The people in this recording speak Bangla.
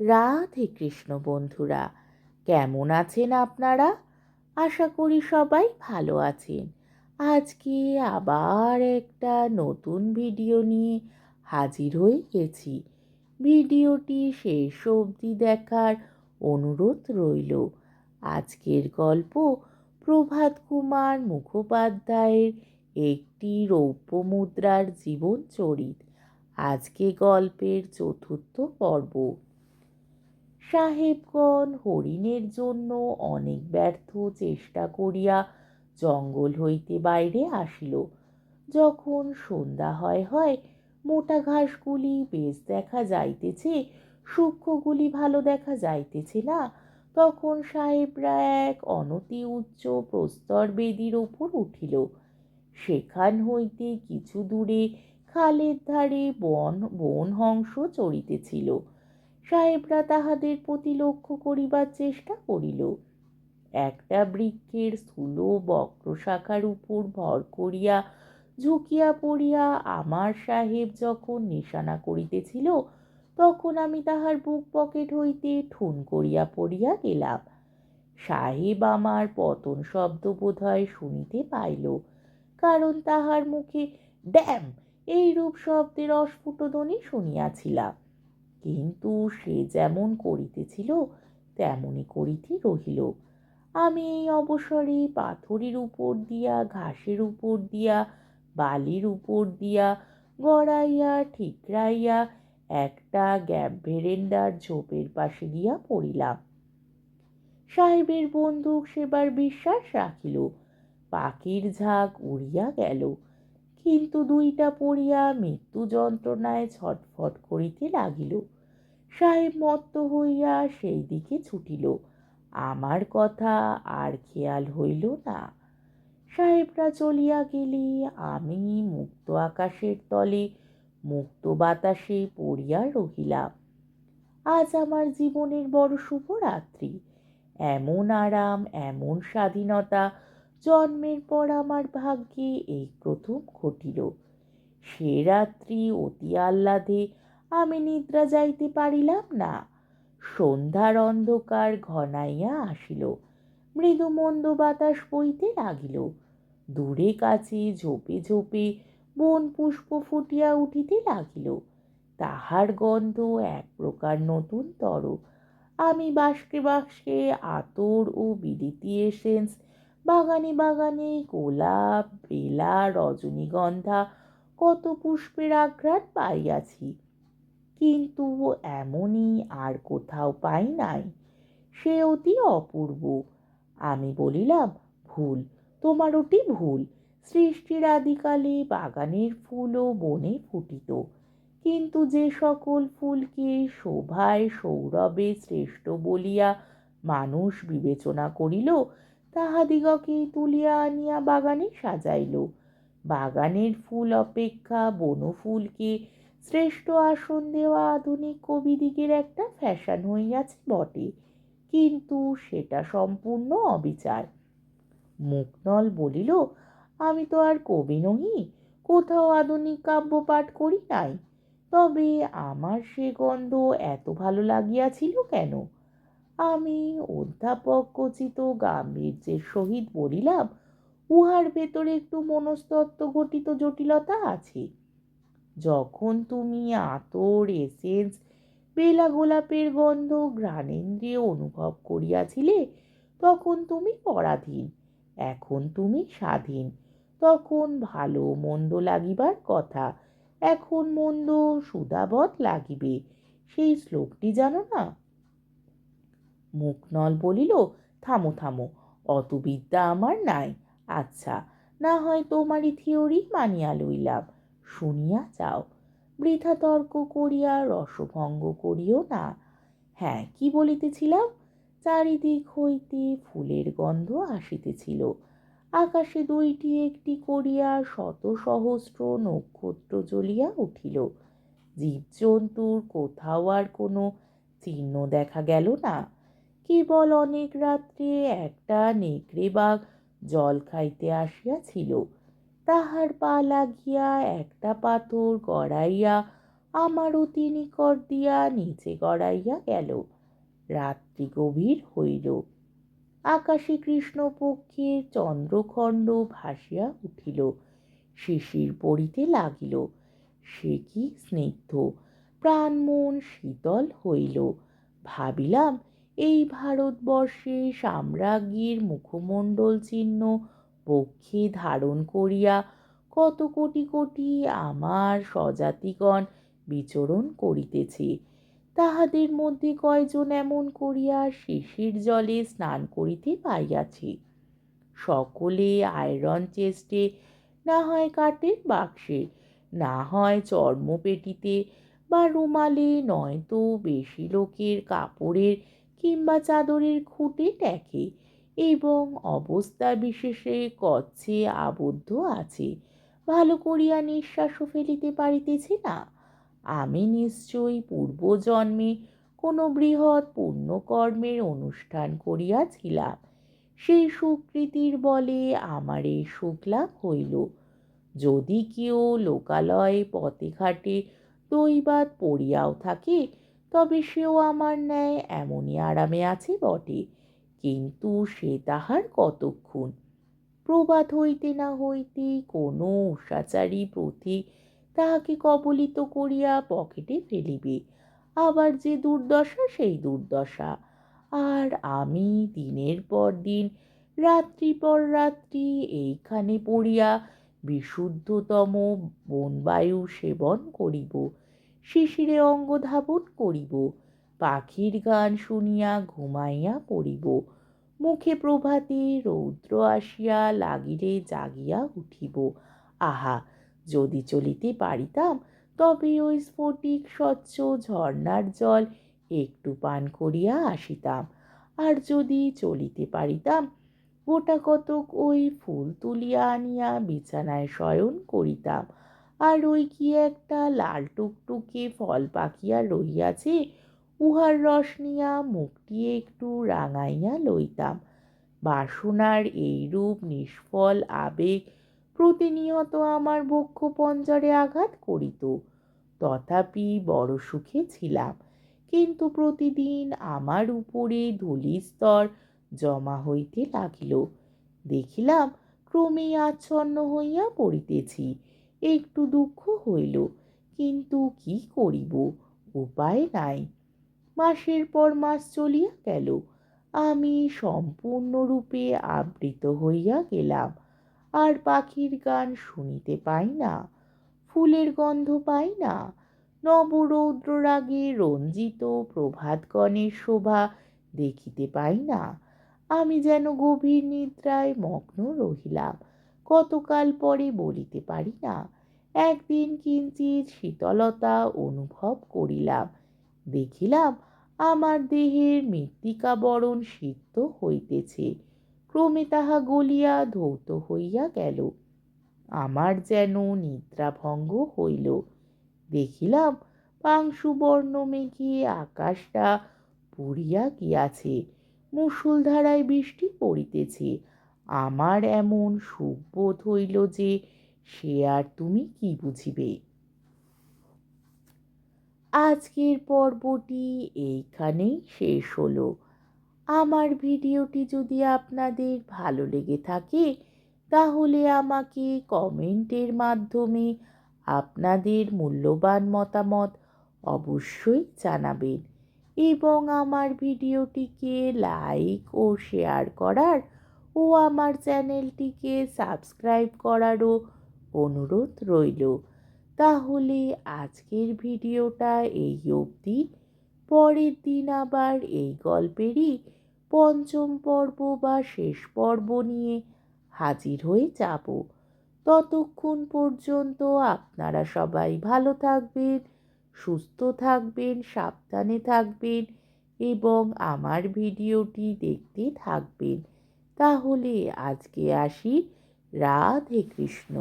রাধে কৃষ্ণ বন্ধুরা, কেমন আছেন আপনারা? আশা করি সবাই ভালো আছেন। আজকে আবার একটা নতুন ভিডিও নিয়ে হাজির হয়ে গেছি। ভিডিওটি শেষ অবধি দেখার অনুরোধ রইল। আজকের গল্প প্রভাত কুমার মুখোপাধ্যায়ের একটি রৌপ্য মুদ্রার জীবন চরিত। আজকে গল্পের চতুর্থ পর্ব। সাহেবগণ হরিণের জন্য অনেক ব্যর্থ চেষ্টা করিয়া জঙ্গল হইতে বাইরে আসিল। যখন সন্ধ্যা হয় হয় মোটা ঘাসগুলি বেশ দেখা যাইতেছে, সূক্ষ্মগুলি ভালো দেখা যাইতেছে না, তখন সাহেবরা এক অনতি উচ্চ প্রস্তর বেদির ওপর উঠিল। সেখান হইতে কিছু দূরে খালের ধারে বন বন হংস চড়িতেছিল সাহেবরা তাহাদের প্রতি লক্ষ্য করিবার চেষ্টা করিল। একটা বৃক্ষের স্থূল বক্র শাখার উপর ভর করিয়া ঝুঁকিয়া পড়িয়া আমার সাহেব যখন নিশানা করিতেছিল, তখন আমি তাহার বুক পকেট হইতে ঠুন করিয়া পড়িয়া গেলাম। সাহেব আমার পতন শব্দ বোধহয় শুনিতে পাইল, কারণ তাহার মুখে, ড্যাম! এইরূপ শব্দের অস্ফুট ধ্বনি শুনিয়াছিলাম। কিন্তু সে যেমন করিতেছিল, তেমনই করিতে রহিল। আমি এই অবসরে পাথরের উপর দিয়া, ঘাসের উপর দিয়া, বালির উপর দিয়া গড়াইয়া, ঠিকরাইয়া একটা গ্যাপ ভেরেন্ডার ঝোপের পাশে গিয়া পড়িলাম। সাহেবের বন্দুক সেবার বিশ্বাস রাখিল। পাখির ঝাঁক উড়িয়া গেল। কিন্তু দুইটা পড়িয়া মৃত্যু যন্ত্রণায় ছটফট করিতে লাগিল। সাহেব মত্ত হইয়া সেই দিকে ছুটিল। আমার কথা আর খেয়াল হইল না। সাহেবরা চলিয়া গেলে, আমি মুক্ত আকাশের তলে মুক্ত বাতাসে পড়িয়া রহিলাম। আজ আমার জীবনের বড় শুভরাত্রি এমন আরাম, এমন স্বাধীনতা জন্মের পর আমার ভাগ্যে এই প্রথম ঘটিল। সে রাত্রি অতি আহ্লাদে আমি নিদ্রা যাইতে পারিলাম না। সন্ধ্যার অন্ধকার ঘনাইয়া আসিল। মৃদু মন্দ বাতাস বইতে লাগিল। দূরে কাছে ঝোপে ঝোপে বন পুষ্প ফুটিয়া উঠিতে লাগিল। তাহার গন্ধ এক প্রকার নতুন তর। আমি বাস্কে বাস্কে আতর ও বিলিতি এসেন্স বাগানে বাগানে গোলাপ, বেলা রজনীগন্ধা কত পুষ্পের আঘ্রাণ পাইয়াছি। কিন্তু এমনই আর কোথাও পাই নাই। সে অতি অপূর্ব। আমি বলিলাম, ভুল, তোমার ওটি ভুল। সৃষ্টির আদিকালে বাগানের ফুল ও বনে ফুটিত। কিন্তু যে সকল ফুলকে শোভায়, সৌরভে শ্রেষ্ঠ বলিয়া মানুষ বিবেচনা করিল তাহাদিগকে তুলিয়া আনিয়া বাগানে সাজাইল। বাগানের ফুল অপেক্ষা বনফুলকে শ্রেষ্ঠ আসন দেওয়া আধুনিক কবিদিগের একটা ফ্যাশন হইয়াছে বটে, কিন্তু সেটা সম্পূর্ণ অবিচার। মুকনল বলিল, আমি তো আর কবি নহি, কোথাও আধুনিক কাব্য পাঠ করি নাই। তবে আমার সে গন্ধ এত ভালো লাগিয়াছিল কেন? আমি অধ্যাপক কচিত গাম্ভীর্যের সহিত বলিলাম, উহার ভেতরে একটু মনস্তত্ত্ব ঘটিত জটিলতা আছে। যখন তুমি আতর, এসেন্স বেলা গোলাপের গন্ধ, ঘ্রাণেন্দ্রিয় অনুভব করিয়াছিলে, তখন তুমি পরাধীন। এখন তুমি স্বাধীন। তখন ভালো মন্দ লাগিবার কথা। এখন মন্দ সুদাবৎ লাগিবে। সেই শ্লোকটি জানো না? মুখনল বলিল, থামো থামো অত বিদ্যা আমার নাই। আচ্ছা না হয় তোমারই থিওরি মানিয়া লইলাম। শুনিয়া যাও। বৃথা তর্ক করিয়া, রসভঙ্গ করিও না। হ্যাঁ কি বলিতেছিলাম? চারিদিক হইতে ফুলের গন্ধ আসিতেছিল। আকাশে দুইটি, একটি করিয়া শত সহস্র নক্ষত্র জ্বলিয়া উঠিল। জীবজন্তুর কোথাও আর কোনো চিহ্ন দেখা গেল না। কেবল অনেক রাত্রে একটা নেকড়ে বাঘ জল খাইতে আসিয়াছিল। তাহার পা লাগিয়া একটা পাথর গড়াইয়া আমারও তিনি কর দিয়া নিচে গড়াইয়া গেল। রাত্রি গভীর হইল। আকাশে কৃষ্ণপক্ষের চন্দ্রখণ্ড ভাসিয়া উঠিল। শিশির পড়িতে লাগিল। সে কি স্নিগ্ধ। প্রাণ মন শীতল হইল। ভাবিলাম এই ভারতবর্ষে সাম্রাজ্ঞীর মুখমণ্ডল চিহ্ন পক্ষে ধারণ করিয়া কত কোটি কোটি আমার স্বজাতিগণ বিচরণ করিতেছে। তাহাদের মধ্যে কয়জন এমন করিয়া শিশির জলে স্নান করিতে পাইয়াছে? সকলে আয়রন চেস্টে না হয় কাঠের বাক্সে, না হয় চর্মপেটিতে বা রুমালে নয়তো বেশি লোকের কাপড়ের কিংবা চাদরের খুঁটে ট্যাকে এবং অবস্থা বিশেষে কচ্ছে আবদ্ধ আছে। ভালো করিয়া নিঃশ্বাসও ফেলিতে পারিতেছি না। আমি নিশ্চয়ই পূর্বজন্মে কোনো বৃহৎ পুণ্যকর্মের অনুষ্ঠান করিয়াছিলাম। সেই সুকৃতির বলে আমার এই সুখলাভ হইল। যদি কেউ লোকালয়ে পথে ঘাটে দৈবাত পড়িয়াও থাকে তবে সেও আমার ন্যায় এমনই আরামে আছে বটে। কিন্তু সে তাহার কতক্ষণ? প্রবাদ হইতে না হইতে কোনো উষাচারী প্রতীক তাহাকে কবলিত করিয়া পকেটে ফেলিবে। আবার যে দুর্দশা, সেই দুর্দশা। আর আমি দিনের পর দিন, রাত্রি পর রাত্রি এইখানে পড়িয়া বিশুদ্ধতম বনবায়ু সেবন করিব। শিশিরে অঙ্গ ধাবন করিব। পাখির গান শুনিয়া ঘুমাইয়া পড়িব। মুখে প্রভাতে রৌদ্র আসিয়া লাগিলে জাগিয়া উঠিব। আহা, যদি চলিতে পারিতাম, তবে ওই স্ফটিক স্বচ্ছ ঝর্ণার জল একটু পান করিয়া আসিতাম। আর যদি চলিতে পারিতাম, গোটা কতক ওই ফুল তুলিয়া আনিয়া বিছানায় শয়ন করিতাম। আর ওই কি একটা লাল টুকটুকে ফল পাকিয়া রহিয়াছে, উহার রস নিয়া মুখটি একটু রাঙাইয়া লইতাম। বাসনার এইরূপ নিষ্ফল আবেগ প্রতিনিয়ত আমার বক্ষ পঞ্জরে আঘাত করিত। তথাপি বড় সুখে ছিলাম, কিন্তু প্রতিদিন আমার উপরে ধূলিস্তর জমা হইতে লাগিল। দেখিলাম ক্রমেই আচ্ছন্ন হইয়া পড়িতেছি। একটু দুঃখ হইল, কিন্তু কি করিব? উপায় নাই। মাসের পর মাস চলিয়া গেল, আমি সম্পূর্ণরূপে আবৃত হইয়া গেলাম, আর পাখির গান শুনিতে পাই না, ফুলের গন্ধ পাই না নবরৌদ্র রাগে রঞ্জিত প্রভাতগণের শোভা দেখিতে পাই না, আমি যেন গভীর নিদ্রায় মগ্ন রহিলাম। কতকাল পরে বলিতে পারি না একদিন কিঞ্চিত শীতলতা অনুভব করিলাম। দেখিলাম, আমার দেহের মৃত্তিকা বরণ সিদ্ধ হইতেছে, ক্রমে তাহা গলিয়া ধৌত হইয়া গেল। আমার যেন নিদ্রাভঙ্গ হইল। দেখিলাম পাংশুবর্ণ মেঘে আকাশটা পুড়িয়া গিয়াছে মুসুলধারায় বৃষ্টি পড়িতেছে। আমার এমন সুখবোধ হইল যে সে আর তুমি কি বুঝিবে? আজকের পর্বটি এইখানেই শেষ হলো। আমার ভিডিওটি যদি আপনাদের ভালো লেগে থাকে, তাহলে আমাকে কমেন্টের মাধ্যমে আপনাদের মূল্যবান মতামত অবশ্যই জানাবেন এবং আমার ভিডিওটিকে লাইক ও শেয়ার করার ও আমার চ্যানেলটিকে সাবস্ক্রাইব করারও অনুরোধ রইল। তাহলে আজকের ভিডিওটা এই অবধি। পরের দিন আবার এই গল্পেরই পঞ্চম পর্ব বা শেষ পর্ব নিয়ে হাজির হয়ে যাব। ততক্ষণ পর্যন্ত আপনারা সবাই ভালো থাকবেন, সুস্থ থাকবেন, সাবধানে থাকবেন এবং আমার ভিডিওটি দেখতে থাকবেন। তাহলে আজকে আসি রাধে কৃষ্ণ।